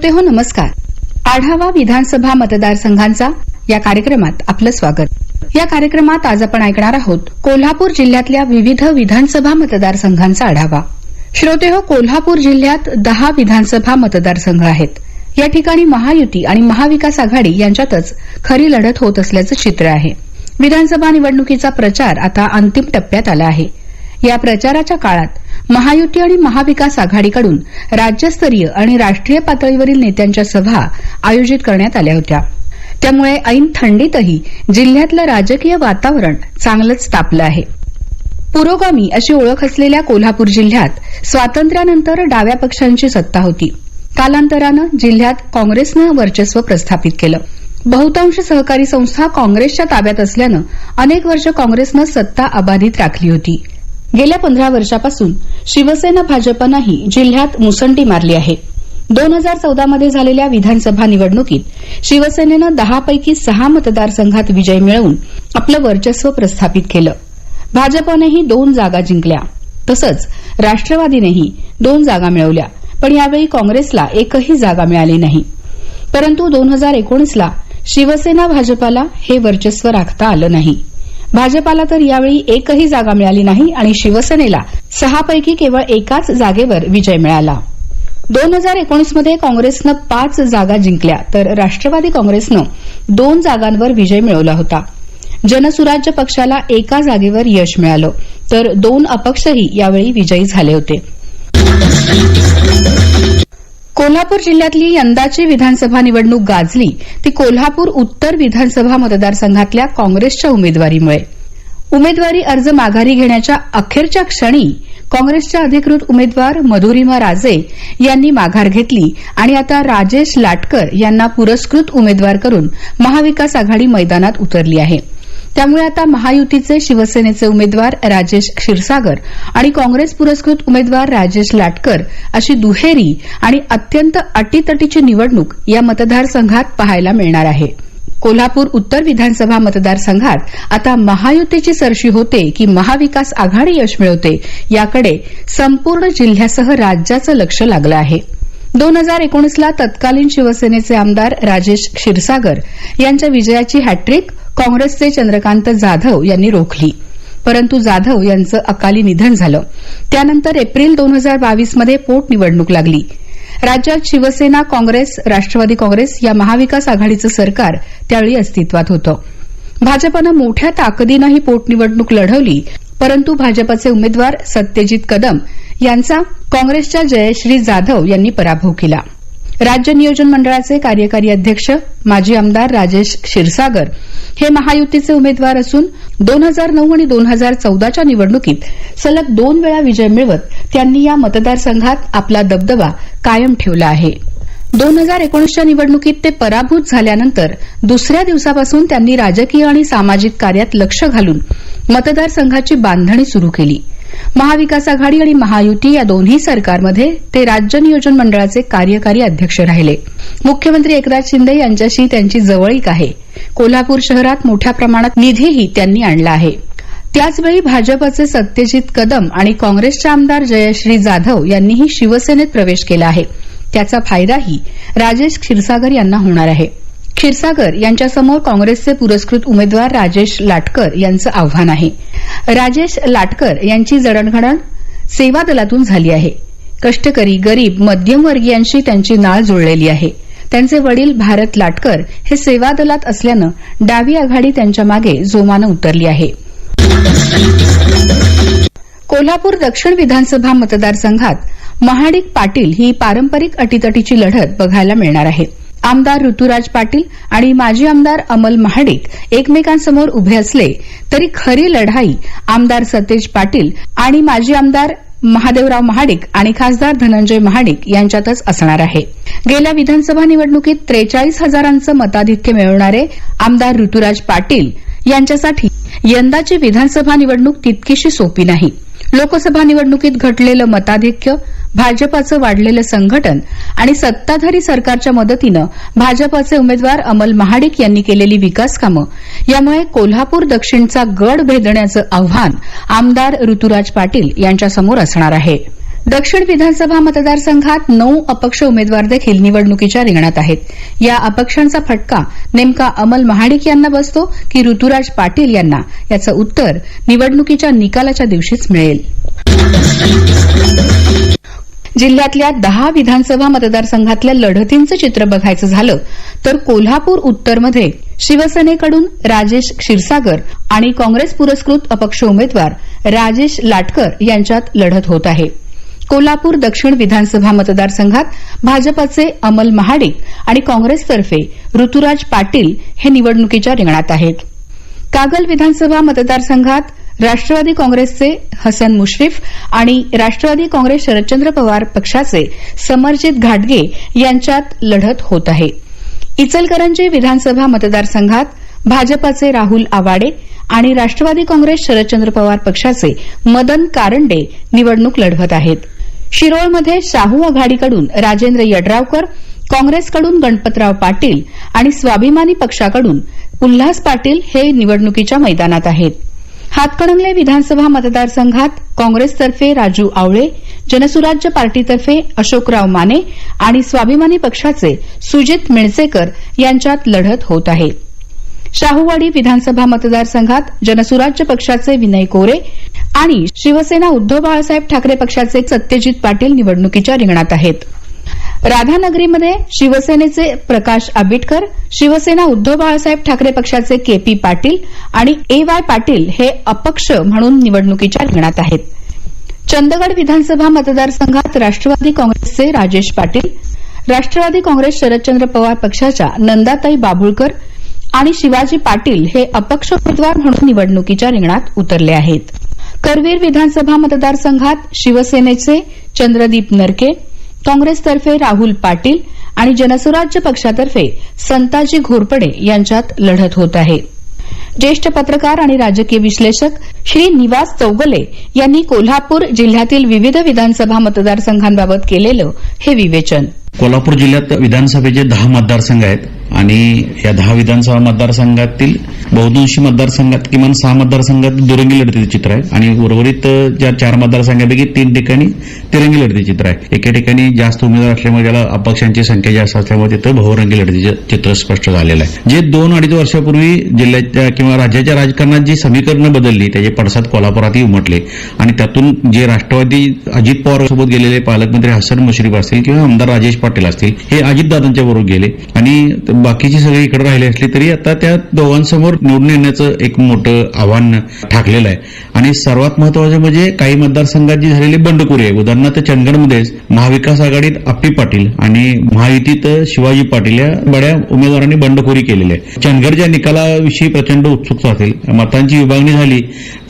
श्रोते हो नमस्कार. आढावा विधानसभा मतदारसंघांचा या कार्यक्रमात आपलं स्वागत. या कार्यक्रमात आज आपण ऐकणार आहोत कोल्हापूर जिल्ह्यातल्या विविध विधानसभा मतदारसंघांचा आढावा. श्रोते हो कोल्हापूर जिल्ह्यात दहा विधानसभा मतदारसंघ आहेत. या ठिकाणी महायुती आणि महाविकास आघाडी यांच्यातच खरी लढत होत असल्याचं चित्र आहे. विधानसभा निवडणुकीचा प्रचार आता अंतिम टप्प्यात आला आहे. या प्रचाराच्या काळात महायुती आणि महाविकास आघाडीकडून राज्यस्तरीय आणि राष्ट्रीय पातळीवरील नेत्यांच्या सभा आयोजित करण्यात आल्या होत्या. त्यामुळे ऐन थंडीतही जिल्ह्यातलं राजकीय वातावरण चांगलंच तापलं आहे. पुरोगामी अशी ओळख असलेल्या कोल्हापूर जिल्ह्यात स्वातंत्र्यानंतर डाव्या पक्षांची सत्ता होती. कालांतरानं जिल्ह्यात काँग्रेसनं वर्चस्व प्रस्थापित केलं. बहुतांश सहकारी संस्था काँग्रेसच्या ताब्यात असल्यानं अनेक वर्ष काँग्रेसनं सत्ता अबाधित राखली होती. गेल्या पंधरा वर्षापासून शिवसेना भाजपनंही जिल्ह्यात मुसंडी मारली आहे. दोन हजार चौदामध्ये झालेल्या विधानसभा निवडणुकीत शिवसेनेनं दहापैकी सहा मतदारसंघात विजय मिळवून आपलं वर्चस्व प्रस्थापित केलं. भाजपनंही दोन जागा जिंकल्या. तसंच राष्ट्रवादीनेही दोन जागा मिळवल्या पण यावेळी काँग्रेसला एकही जागा मिळाली नाही. परंतु दोन हजार एकोणीसला शिवसेना भाजपाला हे वर्चस्व राखता आलं नाही. भाजपाला तर यावेळी एकही जागा मिळाली नाही आणि शिवसेनेला सहापैकी केवळ एकाच जागेवर विजय मिळाला. दोन हजार एकोणीसमध्ये काँग्रेसनं पाच जागा जिंकल्या तर राष्ट्रवादी काँग्रेसनं दोन जागांवर विजय मिळवला होता. जनसुराज्य पक्षाला एका जागेवर यश मिळालं तर दोन अपक्षही यावेळी विजयी झाले होते. कोल्हापूर जिल्ह्यातली यंदाची विधानसभा निवडणूक गाजली ती कोल्हापूर उत्तर विधानसभा मतदारसंघातल्या काँग्रेसच्या उमेदवारीमुळे. उमेदवारी अर्ज माघारी घेण्याच्या अखेरच्या क्षणी काँग्रेसच्या अधिकृत उमेदवार मधुरिमा राजे यांनी माघार घेतली आणि आता राजेश लाटकर यांना पुरस्कृत उमेदवार करून महाविकास आघाडी मैदानात उतरली आहे. त्यामुळे आता महायुतीचे शिवसेनेचे उमेदवार राजेश क्षीरसागर आणि काँग्रेस पुरस्कृत उमेदवार राजेश लाटकर अशी दुहेरी आणि अत्यंत अटीतटीची निवडणूक या मतदारसंघात पाहायला मिळणार आहे. कोल्हापूर उत्तर विधानसभा मतदारसंघात आता महायुतीची सरशी होते की महाविकास आघाडी यश मिळवते याकडे संपूर्ण जिल्ह्यासह राज्याचं लक्ष लागलं आहे. दोन हजार एकोणीसला तत्कालीन शिवसेनेचे आमदार राजेश क्षीरसागर यांच्या विजयाची हॅट्रिक काँग्रेसचे चंद्रकांत जाधव यांनी रोखली. परंतु जाधव यांचं अकाली निधन झालं. त्यानंतर एप्रिल दोन हजार बावीसमध्ये पोटनिवडणूक लागली. राज्यात शिवसेना काँग्रेस राष्ट्रवादी काँग्रेस या महाविकास आघाडीचं सरकार त्यावेळी अस्तित्वात होतं. भाजपनं मोठ्या ताकदीनं ही पोटनिवडणूक लढवली परंतु भाजपचे उमेदवार सत्यजित कदम यांचा काँग्रेसच्या जयश्री जाधव यांनी पराभव केला. राज्य नियोजन मंडळाचे कार्यकारी अध्यक्ष माजी आमदार राजेश क्षीरसागर हे महायुतीचे उमेदवार असून दोन हजार नऊ आणि दोन हजार चौदाच्या निवडणुकीत सलग दोन वेळा विजय मिळवत त्यांनी या मतदारसंघात आपला दबदबा कायम ठेवला आहे. दोन हजार एकोणीसच्या निवडणुकीत ते पराभूत झाल्यानंतर दुसऱ्या दिवसापासून त्यांनी राजकीय आणि सामाजिक कार्यात लक्ष घालून मतदारसंघाची बांधणी सुरू केली. महाविकास आघाडी आणि महायुती या दोन्ही सरकारमध्ये ते राज्य नियोजन मंडळाचे कार्यकारी अध्यक्ष राहिले. मुख्यमंत्री एकनाथ शिंदे यांच्याशी त्यांची जवळीक आहे. कोल्हापूर शहरात मोठ्या प्रमाणात निधीही त्यांनी आणला आहे. त्याचवेळी भाजपचे सत्यजित कदम आणि काँग्रेसचे आमदार जयश्री जाधव यांनीही शिवसेनेत प्रवेश केला आहे. त्याचा फायदाही राजेश क्षीरसागर यांना होणार आहे. क्षीरसागर यांच्यासमोर काँग्रेसचे पुरस्कृत उमेदवार राजेश लाटकर यांचं आव्हान आहे. राजेश लाटकर यांची जडणघडण सेवा दलातून झाली आहे. कष्टकरी गरीब मध्यमवर्गीयांशी त्यांची नाळ जुळलेली आहे. त्यांचे वडील भारत लाटकर हे सेवा दलात असल्यानं डावी आघाडी त्यांच्या मागे जोमानं उतरली आहे. कोल्हापूर दक्षिण विधानसभा मतदारसंघात महाडिक पाटील ही पारंपरिक अटीतटीची लढत बघायला मिळणार आहे आमदार ऋतुराज पाटील आणि माजी आमदार अमल महाडिक एकमेकांसमोर उभे असले तरी खरी लढाई आमदार सतेज पाटील आणि माजी आमदार महादेवराव महाडिक आणि खासदार धनंजय महाडिक यांच्यातच असणार आहे. गेल्या विधानसभा निवडणुकीत त्रेचाळीस हजारांचं मताधिक्य मिळवणारे आमदार ऋतुराज पाटील यांच्यासाठी यंदाची विधानसभा निवडणूक तितकीशी सोपी नाही. लोकसभा निवडणुकीत घटलेलं मताधिक्य भाजपाचं वाढलेलं संघटन आणि सत्ताधारी सरकारच्या मदतीनं भाजपाचे उमेदवार अमल महाडिक यांनी केलेली विकास कामं यामुळे कोल्हापूर दक्षिणचा गड भेदण्याचं आव्हान आमदार ऋतुराज पाटील यांच्यासमोर असणार आहे. दक्षिण विधानसभा मतदारसंघात नऊ अपक्ष उमेदवार देखील निवडणुकीच्या रिंगणात आहेत. या अपक्षांचा फटका नेमका अमल महाडिक यांना बसतो की ऋतुराज पाटील यांना? याचं उत्तर निवडणुकीच्या निकालाच्या दिवशीच मिळेल. जिल्ह्यातल्या दहा विधानसभा मतदारसंघातल्या लढतींचं चित्र बघायचं झालं तर कोल्हापूर उत्तरमध्ये शिवसेनेकडून राजेश क्षीरसागर आणि काँग्रेस पुरस्कृत अपक्ष उमेदवार राजेश लाटकर यांच्यात लढत होत आहे. कोल्हापूर दक्षिण विधानसभा मतदारसंघात भाजपचे अमल महाडिक आणि काँग्रेसतर्फे ऋतुराज पाटील हे निवडणुकीच्या रिंगणात आहेत. कागल विधानसभा मतदारसंघात राष्ट्रवादी काँग्रेसचे हसन मुश्रीफ आणि राष्ट्रवादी काँग्रेस शरदचंद्र पवार पक्षाचे समरजित घाटगे यांच्यात लढत होत आहे. इचलकरंजी विधानसभा मतदारसंघात भाजपाचे राहुल आवाडे आणि राष्ट्रवादी काँग्रेस शरदचंद्र पवार पक्षाचे मदन कारंडे निवडणूक लढवत आहेत. शिरोळमध्ये शाहू आघाडीकडून राजेंद्र यड्रावकर काँग्रेसकडून गणपतराव पाटील आणि स्वाभिमानी पक्षाकडून उल्हास पाटील हे निवडणुकीच्या मैदानात आहेत. हातकणंगले विधानसभा मतदारसंघात काँग्रेसतर्फे राजू आवळे जनसुराज्य पार्टीतर्फे अशोकराव माने आणि स्वाभिमानी पक्षाचे सुजित मिणसेकर यांच्यात लढत होत आहे. शाहूवाडी विधानसभा मतदारसंघात जनसुराज्य पक्षाचे विनय कोरे आणि शिवसेना उद्धव बाळासाहेब ठाकरे पक्षाचे सत्यजित पाटील निवडणुकीच्या रिंगणात आहेत. राधानगरीमध्ये शिवसेनेचे प्रकाश आंबेडकर शिवसेना उद्धव बाळासाहेब ठाकरे पक्षाचे के पी पाटील आणि ए वाय पाटील हे अपक्ष म्हणून निवडणुकीच्या रिंगणात आहेत. चंदगड विधानसभा मतदारसंघात राष्ट्रवादी काँग्रेसचे राजेश पाटील राष्ट्रवादी काँग्रेस शरदचंद्र पवार पक्षाच्या नंदाताई बाभुळकर आणि शिवाजी पाटील हे अपक्ष उमेदवार म्हणून निवडणुकीच्या रिंगणात उतरले आहेत. करवीर विधानसभा मतदारसंघात शिवसेनेचे चंद्रदीप नरके काँग्रेसतर्फे राहुल पाटील आणि जनसुराज्य पक्षातर्फे संताजी घोरपडे यांच्यात लढत होत आहे. ज्येष्ठ पत्रकार आणि राजकीय विश्लेषक श्री निवास चौगले यांनी कोल्हापूर जिल्ह्यातील विविध विधानसभा मतदारसंघांबाबत केलेलं हे विवेचन. कोल्हापूर जिल्ह्यात विधानसभेचे दहा मतदारसंघ आहेत आणि या दहा विधानसभा मतदारसंघातील बहुतांशी मतदारसंघात किमान सहा मतदारसंघात दुरंगी लढतीचे चित्र आहे आणि उर्वरित ज्या चार मतदारसंघापैकी तीन ठिकाणी तिरंगी लढतीचे चित्र आहे. एका ठिकाणी जास्त उमेदवार असल्यामुळे त्याला अपक्षांची संख्या जास्त असल्यामुळे तिथं बहुरंगी लढतीचे चित्र स्पष्ट झालेलं आहे. जे दोन अडीच वर्षापूर्वी जिल्ह्याच्या किंवा राज्याच्या राजकारणात जी समीकरणं बदलली त्याचे पडसाद कोल्हापुरातही उमटले. आणि त्यातून जे राष्ट्रवादी अजित पवार सोबत गेलेले पालकमंत्री हसन मुश्रीफ असतील किंवा आमदार राजेश पाटील असतील हे अजितदादांच्या बरोबर गेले. आणि बाकीची सगळी इकडे राहिले असली तरी आता त्या दोघांसमोर निवडून येण्याचं एक मोठं आव्हान ठाकलेलं आहे. आणि सर्वात महत्वाचं म्हणजे काही मतदारसंघात जी झालेली बंडखोरी आहे उदाहरणार्थ चंदगडमध्येच महाविकास आघाडीत आप्पी पाटील आणि महायुतीत शिवाजी पाटील या बड्या उमेदवारांनी बंडखोरी केलेली आहे. चंदगडच्या निकालाविषयी प्रचंड उत्सुकता असेल मतांची विभागणी झाली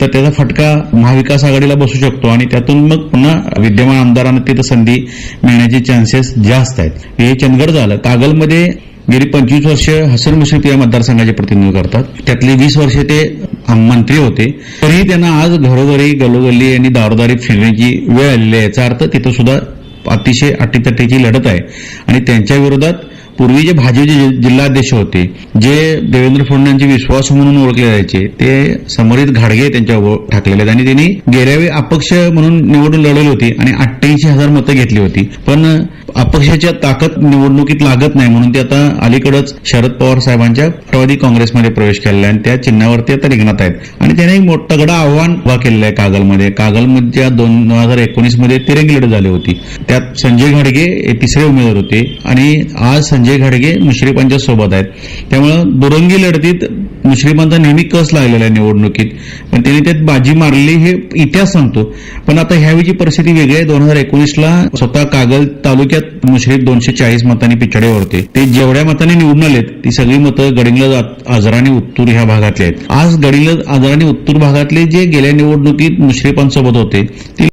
तर त्याचा फटका महाविकास आघाडीला बसू शकतो. आणि त्यातून मग पुन्हा विद्यमान आमदारांना तिथं संधी मिळण्याचे चान्सेस जास्त आहेत हे चंदगड झालं. कागलमध्ये गेली पंचवीस वर्ष हसन मुश्रीफ या मतदारसंघाचे प्रतिनिधित्व करतात. त्यातले वीस वर्षे ते मंत्री होते. तरीही त्यांना आज घरोघरी गलोगल्ली आणि दारोदारी फिरण्याची वेळ आलेली आहे. याचा अर्थ तिथं सुद्धा अतिशय अटीतटीची लढत आहे. आणि त्यांच्या विरोधात पूर्वी जे भाजपचे जिल्हाध्यक्ष होते जे देवेंद्र फडणवीसांचे विश्वास म्हणून ओळखले जायचे ते समोरित घाडगे त्यांच्या ठाकलेले आहेत. आणि त्यांनी गेल्यावेळी अपक्ष म्हणून निवडून लढवली होती आणि अठ्ठ्याऐंशी हजार मतं घेतली होती. पण अपक्षाच्या ताकद निवडणुकीत लागत नाही म्हणून ते आता अलीकडच शरद पवार साहेबांच्या राष्ट्रवादी काँग्रेसमध्ये प्रवेश केलेला आहे आणि त्या चिन्हावरती आता निघणार आहेत. आणि त्याने एक मोठं तगडं आव्हान उभा केलेलं आहे कागलमध्ये. कागलमध्ये दोन हजार एकोणीसमध्ये तिरंगी लढत झाली होती. त्यात संजय घाडगे हे तिसरे उमेदवार होते आणि आज संजय घाडगे मुश्रीफांच्या सोबत आहेत. त्यामुळं दुरंगी लढतीत श्रीमंत नेहमी कस लागलेला आहे निवडणुकीत? पण त्यांनी त्यात बाजी मारली हे इतिहास सांगतो. पण आता ह्यावेळीची परिस्थिती वेगळी आहे दोन हजार एकोणीसला स्वतः कागल तालुक्यात मुश्रीफ दोनशे चाळीस मतांनी पिछाडीवर होते ते जेवढ्या मतांनी निवडून आलेत ती सगळी मतं गडिंगलज आजराने आणि उत्तूर ह्या भागातली आहेत. आज गडिंगलज आजराने उत्तूर भागातले जे गेल्या निवडणुकीत मुश्रीफांसोबत होते ते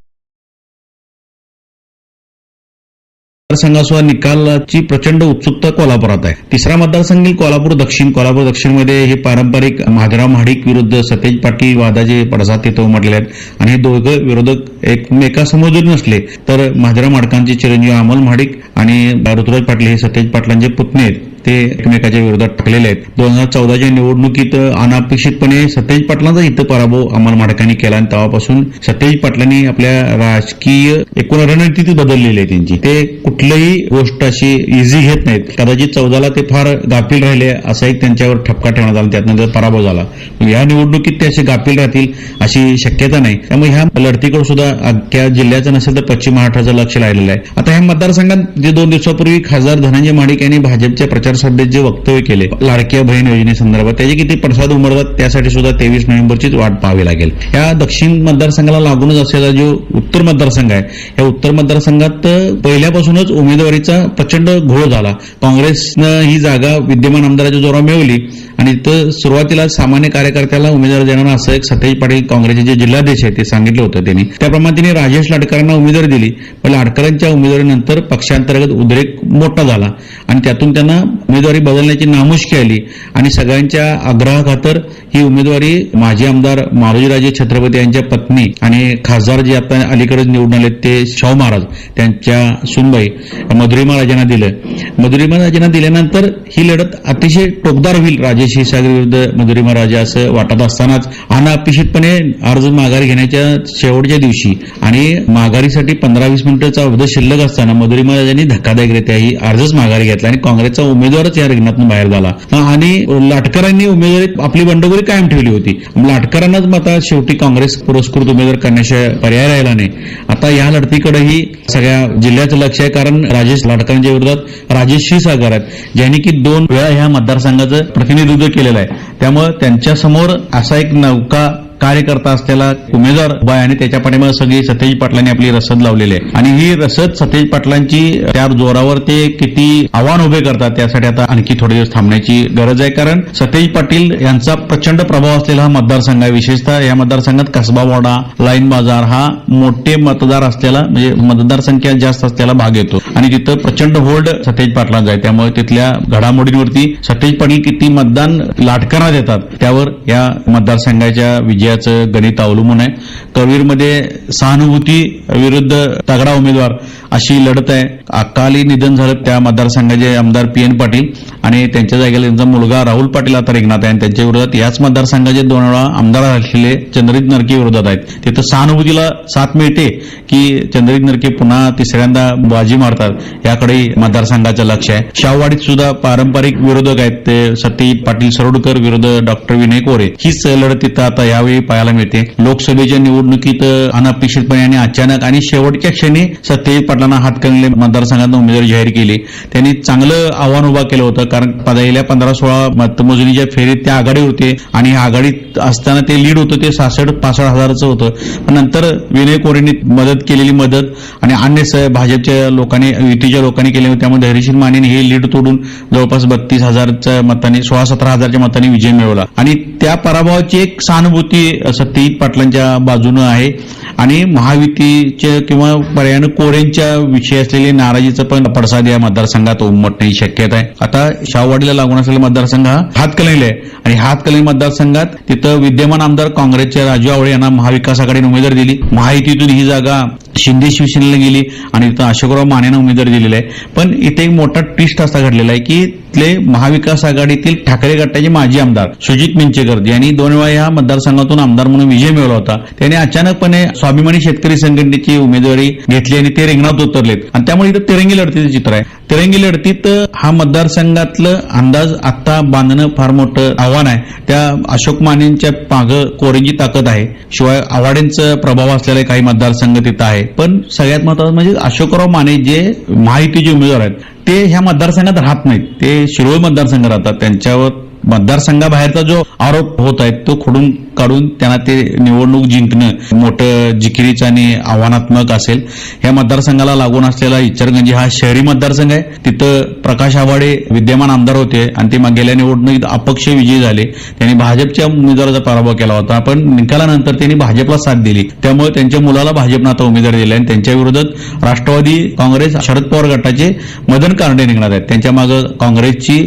मतदारसंघासह निकालाची प्रचंड उत्सुकता कोल्हापुरात आहे. तिसरा मतदारसंघ कोल्हापूर दक्षिण. कोल्हापूर दक्षिणमध्ये हे पारंपरिक महादेवराव महाडिक विरुद्ध सतेज पाटील वादाचे पडसाद तिथं उमटले आहेत. आणि हे दोघं विरोधक एकमेकासमोर जरी नसले तर महादेवराव माडकांचे चिरंजीव अमोल महाडिक आणि ऋतुराज पाटील हे सतेज पाटलांचे पुतणे आहेत. ते एकमेकाच्या विरोधात टाकलेले आहेत. दोन हजार चौदाच्या निवडणुकीत अनापेक्षितपणे सतेज पाटलांचा इथं पराभव अमल माडकांनी केला आणि तेव्हापासून सतेज पाटलांनी आपल्या राजकीय एकूण रणनीती बदललेली आहे त्यांची. ते कुठलीही गोष्ट अशी इझी घेत नाहीत. कदाचित चौदाला ते फार गाफील राहिले असा एक त्यांच्यावर ठपका ठेवण्यात आला त्यातनं पराभव झाला. या निवडणुकीत ते असे गाफील राहतील अशी शक्यता नाही. त्यामुळे ह्या लढतीकडे सुद्धा अख्ख्या जिल्ह्याचं नसेल तर पश्चिम महाराष्ट्राचं लक्ष लागलेलं आहे. आता ह्या मतदारसंघात जे दोन दिवसापूर्वी खासदार धनंजय महाडिक यांनी भाजपच्या प्रचार सभेत जे वक्तव्य केले लाडक्या बहीण योजनेसंदर्भात त्याचे किती प्रसाद उमरतात त्यासाठी सुद्धा तेवीस नोव्हेंबरचीच वाट पाहावी लागेल. या दक्षिण मतदारसंघाला लागूनच असलेला जो उत्तर मतदारसंघ आहे. या उत्तर मतदारसंघात पहिल्यापासूनच उमेदवारीचा प्रचंड घोळ झाला. काँग्रेसनं ही जागा विद्यमान आमदाराच्या जोरावर मिळवली आणि इथं सुरुवातीला सामान्य कार्यकर्त्याला उमेदवार देणार असं एक सतेज पाटील काँग्रेसचे जे जिल्हाध्यक्ष आहेत ते सांगितलं होतं त्यांनी. त्याप्रमाणे त्यांनी राजेश लाडकरांना उमेदवारी दिली. पण लाडकरांच्या उमेदवारीनंतर पक्षांतर्गत उद्रेक मोठा झाला आणि त्यातून त्यांना उमेदवारी बदलण्याची नामुष्की आली आणि सगळ्यांच्या आग्रहाखातर ही उमेदवारी माजी आमदार मारुजीराजे छत्रपती यांच्या पत्नी आणि खासदार जे आता अलीकडेच निवडून आले ते शाहू महाराज. त्यांच्या सुनबाई मधुरी महाराजांना दिलं. मधुरी महाराजांना दिल्यानंतर ही लढत अतिशय टोकदार होईल. राजेश हिसागर विरुद्ध मधुरी महाराजा असं वाटत असतानाच अनापेक्षितपणे अर्ज माघारी घेण्याच्या शेवटच्या दिवशी आणि माघारीसाठी पंधरा वीस मिनिटाचा अवधी शिल्लक असताना मधुरी महाराजांनी धक्कादायकरित्या ही अर्जच माघारी घेतला आणि काँग्रेसचा उमेदवारच या रिंगणातून बाहेर झाला. आणि लाटकरांनी उमेदवारी आपली बंडखोरी कायम ठेवली होती. लाटकरांनाच मग आता शेवटी काँग्रेस पुरस्कृत उमेदवार करण्याशिवाय पर्याय राहिला नाही. आता या लढतीकडेही सगळ्या जिल्ह्याचं लक्ष आहे कारण राजेश लाडकांच्या विरोधात राजेश क्षीरसागर आहेत ज्यांनी की दोन वेळा ह्या मतदारसंघाचं प्रतिनिधित्व केलेलं आहे. त्यामुळे त्यांच्यासमोर असा एक नौका कार्यकर्ता असलेला उमेदवार उभा आहे आणि त्याच्या पाठीमागे सगळी सतेज पाटलांनी आपली रसद लावलेली आहे. आणि ही रसद सतेज पाटलांची त्या जोरावर ते किती आव्हान उभे करतात त्यासाठी आता आणखी थोडे दिवस थांबण्याची गरज आहे. कारण सतेज पाटील यांचा प्रचंड प्रभाव असलेला हा मतदारसंघ आहे. विशेषतः या मतदारसंघात कसबा वाडा लाईन बाजार हा मोठे मतदार असलेला म्हणजे मतदारसंख्या जास्त असलेला भाग येतो. आणि तिथं प्रचंड होल्ड सतेज पाटलांचा आहे. त्यामुळे तिथल्या घडामोडींवरती सतेज पाटील किती मतदान लाटकरात देतात त्यावर या मतदारसंघाच्या विजय याचं गणित अवलंबून आहे. कवीरमध्ये सहानुभूती विरुद्ध तगडा उमेदवार अशी लढत आहे. अकाली निधन झालं त्या मतदारसंघाचे आमदार पी एन पाटील आणि त्यांच्या जागेला त्यांचा मुलगा राहुल पाटील आता रिंगणात आहे. आणि त्यांच्या विरोधात याच मतदारसंघाचे दोन वेळा आमदार असलेले चंद्रित नरके विरोधात आहेत. तिथं सहानुभूतीला साथ मिळते की चंद्रित नरके पुन्हा तिसऱ्यांदा बाजी मारतात. याकडे मतदारसंघाचं लक्ष आहे. शाहवाडीत सुद्धा पारंपरिक विरोधक आहेत ते सत्यजित पाटील सरोडकर विरुद्ध डॉक्टर विनय कोरे. हीच लढत तिथं आता यावेळी पाहायला मिळते. लोकसभेच्या निवडणुकीत अनपेक्षितपणे आणि अचानक आणि शेवटच्या क्षणी सत्यजित पाटलांना हातकणले मतदारसंघात उमेदवार जाहीर केले. त्यांनी चांगलं आव्हान उभा केलं होतं कारण पहिल्या पंधरा सोळा मतमोजणीच्या फेरीत ते आघाडी होते आणि आघाडीत असताना ते लीड होतं ते सासष्ट पासष्ट हजाराचं होतं. पण नंतर विनय कोरेंनी मदत केलेली मदत आणि अन्य भाजपच्या लोकांनी युतीच्या लोकांनी केली त्यामुळे धैर्यशील मानेने हे लीड तोडून जवळपास बत्तीस हजारच्या मतांनी सोळा सतरा हजारच्या मतांनी विजय मिळवला. आणि त्या पराभवाची एक सहानुभूती सत्यजित पाटलांच्या बाजूनं आहे. आणि महायुतीचे किंवा पर्यायानं कोरेंच्या विषयी असलेली नाराजीचं पण पडसाद या मतदारसंघात उमटण्याची शक्यता आहे. आता शाहवाडीला लागून असलेला मतदारसंघ हा हातकणंगले आहे. आणि हातकणंगले मतदारसंघात तिथं विद्यमान आमदार काँग्रेसचे राजू आवळे यांना महाविकास आघाडीने उमेदवारी दिली. महायुतीतून ही जागा शिंदे शिवसेनेला गेली आणि तिथं अशोकराव मानेनं उमेदवारी दिलेली आहे. पण इथे एक मोठा ट्विस्ट असा घडलेला आहे की तिथले महाविकास आघाडीतील ठाकरे गटाचे माजी आमदार सुजित मिंचेकर यांनी दोन वेळा या मतदारसंघातून आमदार म्हणून विजय मिळवला होता. त्यांनी अचानकपणे स्वाभिमानी शेतकरी संघटनेची उमेदवारी घेतली आणि ते रिंगणात उतरलेत. आणि त्यामुळे इथं तिरंगी लढतीचं चित्र आहे. तिरंगी लढतीत हा मतदारसंघातलं अंदाज आता बांधणं फार मोठं आव्हान आहे. त्या अशोक मानेंच्या मागं कोरेंची ताकद आहे. शिवाय आव्हाड्यांचा प्रभाव असलेले काही मतदारसंघ तिथं आहे. पण सगळ्यात महत्वाचं म्हणजे अशोकराव माने जे महायुतीचे उमेदवार आहेत ते ह्या मतदारसंघात राहत नाहीत. ते शिरोळ मतदारसंघ राहतात. त्यांच्यावर मतदारसंघाबाहेरचा जो आरोप होत आहे तो खोडून काढून त्यांना ते निवडणूक जिंकणं मोठं जिकिरीचं आणि आव्हानात्मक असेल. या मतदारसंघाला लागून असलेला इचरगंजी हा शहरी मतदारसंघ आहे. तिथं प्रकाश आवाडे विद्यमान आमदार होते आणि ते गेल्या निवडणुकीत अपक्ष विजयी झाले. त्यांनी भाजपच्या उमेदवाराचा पराभव केला होता पण निकालानंतर त्यांनी भाजपला साथ दिली. त्यामुळे त्यांच्या मुलाला भाजपनं आता उमेदवार दिला आणि त्यांच्या विरोधात राष्ट्रवादी काँग्रेस शरद पवार गटाचे मदन कारंडे निघणार आहेत. त्यांच्या मागे काँग्रेसची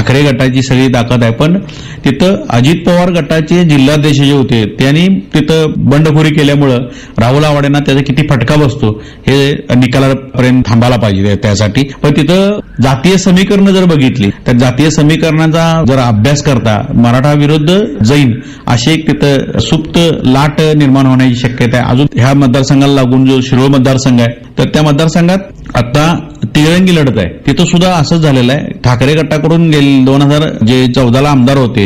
ठाकरे गटाची सगळी ताकद आहे. पण तिथं अजित पवार गटाचे जिल्हाध्यक्ष जे होते त्यांनी तिथं बंडखोरी केल्यामुळं राहुल आवाडेंना त्याचा किती फटका बसतो हे निकालापर्यंत थांबायला पाहिजे त्यासाठी. पण तिथं जातीय समीकरणं जर बघितली तर जातीय समीकरणाचा जर अभ्यास करता मराठा विरुद्ध जैन अशी एक तिथं सुप्त लाट निर्माण होण्याची शक्यता आहे. अजून ह्या मतदारसंघाला लागून जो शिरोळ मतदारसंघ आहे तर त्या मतदारसंघात आता तिरंगी लढत आहे. तिथं सुद्धा असंच झालेलं आहे. ठाकरे गटाकडून गेले दोन हजार जे चौदाला आमदार होते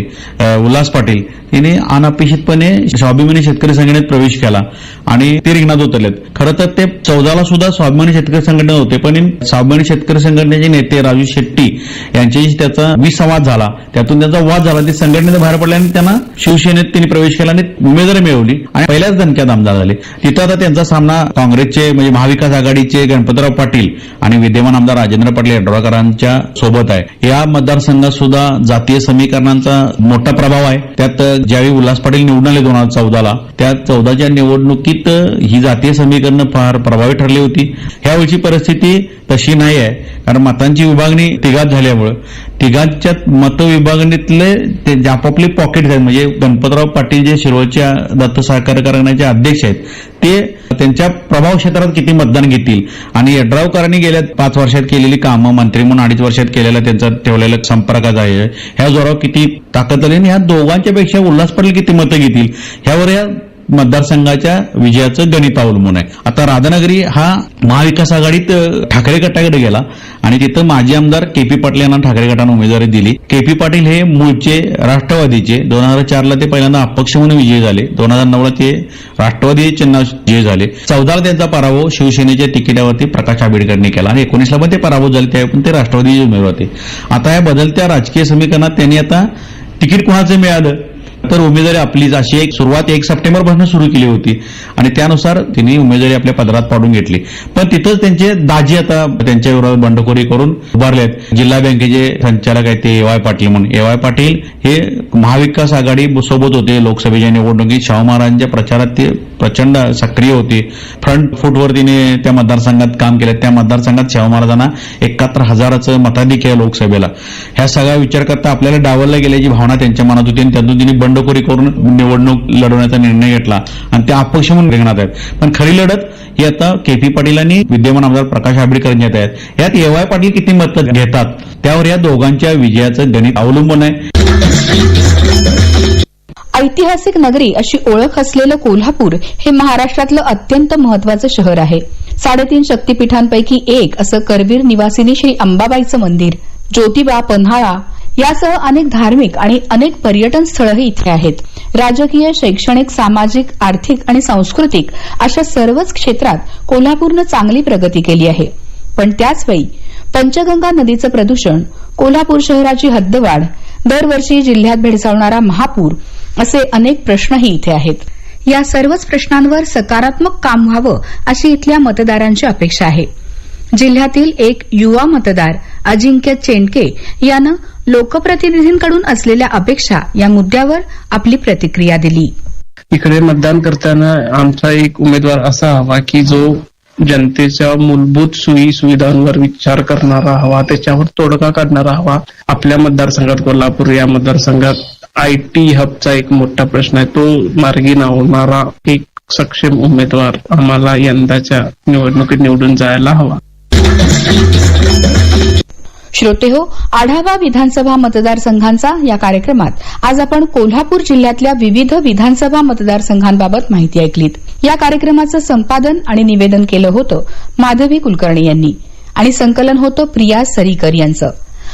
उल्हास पाटील तिने अनपेक्षितपणे स्वाभिमानी शेतकरी संघटनेत प्रवेश केला आणि ते रिंगणात उतरलेत. खरं तर ते चौदाला सुद्धा स्वाभिमानी शेतकरी संघटना होते पण स्वाभिमानी शेतकरी संघटनेचे नेते राजू शेट्टी यांच्याशी त्याचा विसंवाद झाला. त्यातून त्यांचा वाद झाला. ते संघटनेत बाहेर पडल्याने त्यांना शिवसेनेत त्यांनी प्रवेश केला आणि उमेदवारी मिळवली आणि पहिल्याच दणक्यात आमदार झाले. तिथं आता त्यांचा सामना काँग्रेसचे म्हणजे महाविकास आघाडीचे गणपतराव पाटील आणि विद्यमान आमदार राजेंद्र पाटील यड्रावकरांच्या सोबत आहे. या मतदारसंघ मतदारसंघात सुद्धा जातीय समीकरणांचा मोठा प्रभाव आहे. त्यात ज्यावेळी उल्हास पाटील निवडून आले दोन हजार चौदाला त्या चौदाच्या निवडणुकीत ही जातीय समीकरणं फार प्रभावी ठरली होती. ह्यावेळची परिस्थिती तशी नाही आहे. कारण मतांची विभागणी तिघात झाल्यामुळं. तिघांच्या मतविभागणीतले ते आपापले पॉकेट आहेत म्हणजे गणपतराव पाटील जे शिरोळच्या दत्त सहकार्य करण्याचे अध्यक्ष आहेत ते त्यांच्या प्रभाव क्षेत्रात किती मतदान घेतील? आणि यड्रावकरांनी गेल्या पाच वर्षात केलेली कामं मंत्री म्हणून अडीच वर्षात केलेला त्यांचा ठेवलेला संपर्काचा आहे. ह्या जोरावर किती ताकद आली आणि ह्या दोघांच्या पेक्षा उल्हास पाटील किती मतं घेतील? ह्यावर या मतदारसंघाच्या विजयाचं गणित अवलंबून आहे. आता राधानगरी हा महाविकास आघाडीत ठाकरे गटाकडे गेला. आणि तिथं माजी आमदार के पी पाटील यांना ठाकरे गटानं उमेदवारी दिली. के पी पाटील हे मूळचे राष्ट्रवादीचे दोन हजार चारला ते पहिल्यांदा अपक्ष म्हणून विजयी झाले. दोन हजार नऊला ते राष्ट्रवादी चिन्ह विजयी झाले. चौदाला त्यांचा पराभव शिवसेनेच्या तिकिटावरती प्रकाश आंबेडकरनी केला. आणि एकोणीसला पण ते पराभव झाले त्यावेळी पण ते राष्ट्रवादीचे उमेदवार होते. आता या बदलत्या राजकीय समीकरणात त्यांनी आता तिकीट कोणाचं मिळालं? तर उमेदवारी आपलीच अशी एक सुरुवात एक सप्टेंबरपासून सुरू केली होती. आणि त्यानुसार त्यांनी उमेदवारी आपल्या पदरात पाडून घेतली. पण तिथंच त्यांचे दाजी आता त्यांच्या विरोधात बंडखोरी करून उभारलेत. जिल्हा बँकेचे संचालक आहेत ते एवाय पाटील म्हणून. एवाय पाटील हे महाविकास आघाडी सोबत होते. लोकसभेच्या निवडणुकीत शाहू महाराजांच्या प्रचारात ते प्रचंड सक्रिय होती. फ्रंट फूटवर तिने त्या मतदारसंघात काम केलं. त्या मतदारसंघात शाहू महाराजांना एकाहत्तर हजाराचं मताधिक्य आहे लोकसभेला. ह्या सगळा विचार करता आपल्याला डावलला गेल्याची भावना त्यांच्या मनात होती आणि त्यातून तिने बंडखोरी करून निवडणूक लढवण्याचा निर्णय घेतला आणि ते अपक्ष म्हणून रिंगणात आहेत. पण खरी लढत ही आता के पी पाटील आणि विद्यमान आमदार प्रकाश आंबेडकर यांच्यात आहेत. यात एवाय पाटील किती मतं घेतात? त्यावर या दोघांच्या विजयाचं गणित अवलंबून आहे. ऐतिहासिक नगरी अशी ओळख असलेलं कोल्हापूर हे महाराष्ट्रातलं अत्यंत महत्वाचं शहर आहे. साडेतीन शक्तीपीठांपैकी एक असं करवीर निवासिनी श्री अंबाबाईचं मंदिर ज्योतिबा पन्हाळा यासह अनेक धार्मिक आणि अनेक पर्यटन स्थळंही इथे आहेत. राजकीय शैक्षणिक सामाजिक आर्थिक आणि सांस्कृतिक अशा सर्वच क्षेत्रात कोल्हापूरनं चांगली प्रगती केली आहे. पण त्याचवेळी पंचगंगा नदीचं प्रदूषण कोल्हापूर शहराची हद्दवाढ दरवर्षी जिल्ह्यात भेडसावणारा महापूर असे अनेक प्रश्नही इथे आहेत. या सर्वच प्रश्नांवर सकारात्मक काम व्हावं अशी इथल्या मतदारांची अपेक्षा आहे. जिल्ह्यातील एक युवा मतदार अजिंक्य चेंडके यानं लोकप्रतिनिधींकडून असलेल्या अपेक्षा या मुद्द्यावर आपली प्रतिक्रिया दिली. इकडे मतदान करताना आमचा एक उमेदवार असा हवा की जो जनतेच्या मूलभूत सोयी सुविधांवर विचार करणारा हवा त्याच्यावर तोडगा काढणारा हवा आपल्या मतदारसंघात कोल्हापूर या मतदारसंघात. आय टी हबचा एक मोठा प्रश्न आहे. तो मार्गी लावणारा एक सक्षम उमेदवार आम्हाला यंदाच्या निवडणुकीत निवडून जायला हवा. श्रोते हो आढावा विधानसभा मतदारसंघांचा या कार्यक्रमात आज आपण कोल्हापूर जिल्ह्यातल्या विविध विधानसभा मतदारसंघांबाबत माहिती ऐकलीत. या कार्यक्रमाचं संपादन आणि निवेदन केलं होतं माधवी कुलकर्णी यांनी. आणि संकलन होतं प्रिया सरीकर यांचं.